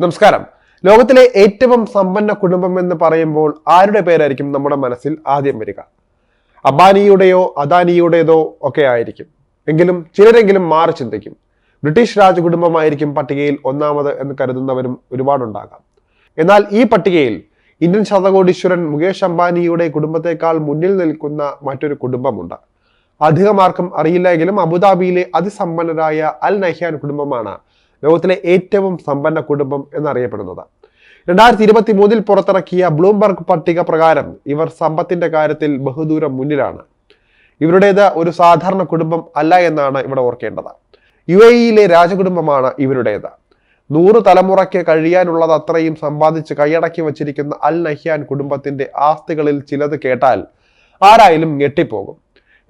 നമസ്കാരം. ലോകത്തിലെ ഏറ്റവും സമ്പന്ന കുടുംബം എന്ന് പറയുമ്പോൾ ആരുടെ പേരായിരിക്കും നമ്മുടെ മനസ്സിൽ ആദ്യം വരിക? അബാനിയുടെയോ അദാനിയുടേതോ ഒക്കെ ആയിരിക്കും. എങ്കിലും ചിലരെങ്കിലും മാറി ചിന്തിക്കും. ബ്രിട്ടീഷ് രാജകുടുംബമായിരിക്കും പട്ടികയിൽ ഒന്നാമത് എന്ന് കരുതുന്നവരും ഒരുപാടുണ്ടാകാം. എന്നാൽ ഈ പട്ടികയിൽ ഇന്ത്യൻ ശതകോടീശ്വരൻ മുകേഷ് അംബാനിയുടെ കുടുംബത്തെക്കാൾ മുന്നിൽ നിൽക്കുന്ന മറ്റൊരു കുടുംബമുണ്ട്. അധികമാർക്കും അറിയില്ലെങ്കിലും അബുദാബിയിലെ അതിസമ്പന്നരായ അൽ നഹ്യാൻ കുടുംബമാണ് ലോകത്തിലെ ഏറ്റവും സമ്പന്ന കുടുംബം എന്നറിയപ്പെടുന്നത്. രണ്ടായിരത്തി ഇരുപത്തി മൂന്നിൽ പുറത്തിറക്കിയ ബ്ലൂംബർഗ് പട്ടിക പ്രകാരം ഇവർ സമ്പത്തിന്റെ കാര്യത്തിൽ ബഹുദൂരം മുന്നിലാണ്. ഇവരുടേത് ഒരു സാധാരണ കുടുംബം അല്ല എന്നാണ് ഇവിടെ ഓർക്കേണ്ടത്. യു എ ഇയിലെ രാജകുടുംബമാണ് ഇവരുടേത്. നൂറ് തലമുറയ്ക്ക് കഴിയാനുള്ളത് അത്രയും സമ്പാദിച്ച് കൈയടക്കി വച്ചിരിക്കുന്ന അൽ നഹ്യാൻ കുടുംബത്തിന്റെ ആസ്തികളിൽ ചിലത് കേട്ടാൽ ആരായാലും ഞെട്ടിപ്പോകും.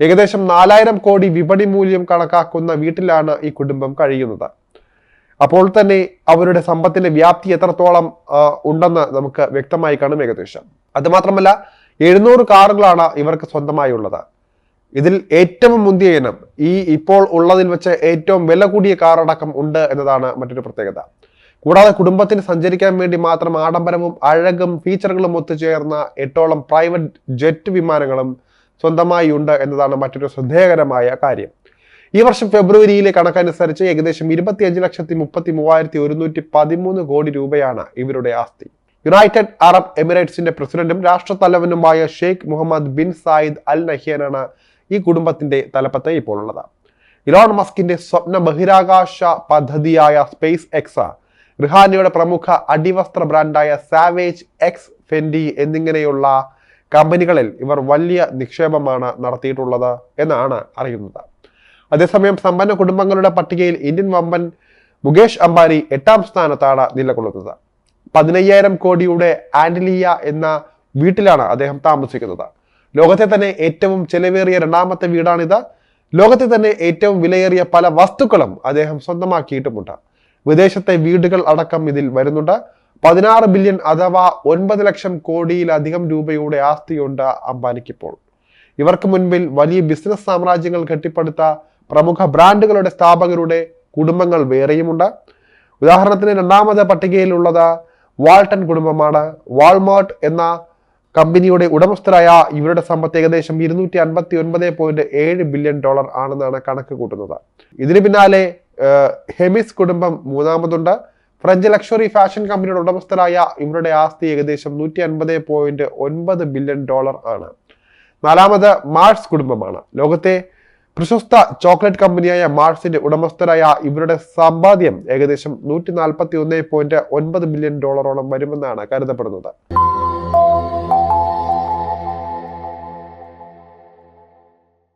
ഏകദേശം നാലായിരം കോടി വിപണി മൂല്യം കണക്കാക്കുന്ന വീട്ടിലാണ് ഈ കുടുംബം കഴിയുന്നത്. അപ്പോൾ തന്നെ അവരുടെ സമ്പത്തിന്റെ വ്യാപ്തി എത്രത്തോളം ഉണ്ടെന്ന് നമുക്ക് വ്യക്തമായി കാണും ഏകദേശം. അതുമാത്രമല്ല എഴുന്നൂറ് കാറുകളാണ് ഇവർക്ക് സ്വന്തമായി ഉള്ളത്. ഇതിൽ ഏറ്റവും മുന്തിയ ഇനം ഈ ഇപ്പോൾ ഉള്ളതിൽ വെച്ച് ഏറ്റവും വില കൂടിയ കാറടക്കം ഉണ്ട് എന്നതാണ് മറ്റൊരു പ്രത്യേകത. കൂടാതെ കുടുംബത്തിന് സഞ്ചരിക്കാൻ വേണ്ടി മാത്രം ആഡംബരവും അഴകും ഫീച്ചറുകളും ഒത്തുചേർന്ന എട്ടോളം പ്രൈവറ്റ് ജെറ്റ് വിമാനങ്ങളും സ്വന്തമായി ഉണ്ട് എന്നതാണ് മറ്റൊരു ശ്രദ്ധേയകരമായ കാര്യം. ഈ വർഷം ഫെബ്രുവരിയിലെ കണക്കനുസരിച്ച് ഏകദേശം ഇരുപത്തിയഞ്ച് ലക്ഷത്തി മുപ്പത്തി മൂവായിരത്തി ഒരുന്നൂറ്റി പതിമൂന്ന് കോടി രൂപയാണ് ഇവരുടെ ആസ്തി. യുണൈറ്റഡ് അറബ് എമിറേറ്റ്സിന്റെ പ്രസിഡന്റും രാഷ്ട്രത്തലവനുമായ Sheikh Mohammed bin Zayed Al നഹിയാനാണ് ഈ കുടുംബത്തിന്റെ തലപ്പത്ത് ഇപ്പോൾ ഉള്ളത് ഇലോൺ മസ്കിന്റെ സ്വപ്ന ബഹിരാകാശ പദ്ധതിയായ സ്പേസ് എക്സ റിഹാനിയുടെ പ്രമുഖ അടിവസ്ത്ര ബ്രാൻഡായ സാവേജ് എക്സ് ഫെൻഡി എന്നിങ്ങനെയുള്ള കമ്പനികളിൽ ഇവർ വലിയ നിക്ഷേപമാണ് നടത്തിയിട്ടുള്ളത് എന്നാണ് അറിയുന്നത്. അതേസമയം സമ്പന്ന കുടുംബങ്ങളുടെ പട്ടികയിൽ ഇന്ത്യൻ വമ്പൻ മുകേഷ് അംബാനി എട്ടാം സ്ഥാനത്താണ് നിലകൊള്ളുന്നത്. പതിനയ്യായിരം കോടിയുടെ ആന്റലിയ എന്ന വീട്ടിലാണ് അദ്ദേഹം താമസിക്കുന്നത്. ലോകത്തെ തന്നെ ഏറ്റവും ചെലവേറിയ രണ്ടാമത്തെ വീടാണിത്. ലോകത്തെ തന്നെ ഏറ്റവും വിലയേറിയ പല വസ്തുക്കളും അദ്ദേഹം സ്വന്തമാക്കിയിട്ടുമുണ്ട്. വിദേശത്തെ വീടുകൾ അടക്കം ഇതിൽ വരുന്നുണ്ട്. പതിനാറ് ബില്യൺ അഥവാ ഒൻപത് ലക്ഷം കോടിയിലധികം രൂപയുടെ ആസ്തിയുണ്ട് അംബാനിക്കിപ്പോൾ. ഇവർക്ക് മുൻപിൽ വലിയ ബിസിനസ് സാമ്രാജ്യങ്ങൾ കെട്ടിപ്പടുത്ത പ്രമുഖ ബ്രാൻഡുകളുടെ സ്ഥാപകരുടെ കുടുംബങ്ങൾ വേറെയുമുണ്ട്. ഉദാഹരണത്തിന് രണ്ടാമത് പട്ടികയിലുള്ളത് വാൾട്ടൺ കുടുംബമാണ്. വാൾമാർട്ട് എന്ന കമ്പനിയുടെ ഉടമസ്ഥരായ ഇവരുടെ സമ്പത്ത് ഏകദേശം ഇരുന്നൂറ്റി അൻപത്തി ഒൻപത് പോയിന്റ് ഏഴ് ബില്യൺ ഡോളർ ആണെന്നാണ് കണക്ക് കൂട്ടുന്നത്. ഇതിന് പിന്നാലെ ഹെമിസ് കുടുംബം മൂന്നാമതുണ്ട്. ഫ്രഞ്ച് ലക്ഷറി ഫാഷൻ കമ്പനിയുടെ ഉടമസ്ഥരായ ഇവരുടെ ആസ്തി ഏകദേശം നൂറ്റി അൻപത് പോയിന്റ് ഒൻപത് ബില്യൺ ഡോളർ ആണ്. നാലാമത് മാർസ് കുടുംബമാണ്. ലോകത്തെ പ്രശസ്ത ചോക്ലേറ്റ് കമ്പനിയായ മാർസിന്റെ ഉടമസ്ഥരായ ഇവരുടെ സമ്പാദ്യം ഏകദേശം നൂറ്റി നാൽപ്പത്തി ഒന്ന് പോയിന്റ് ഒൻപത് ബില്യൺ ഡോളറോളം വരുമെന്നാണ് കരുതപ്പെടുന്നത്.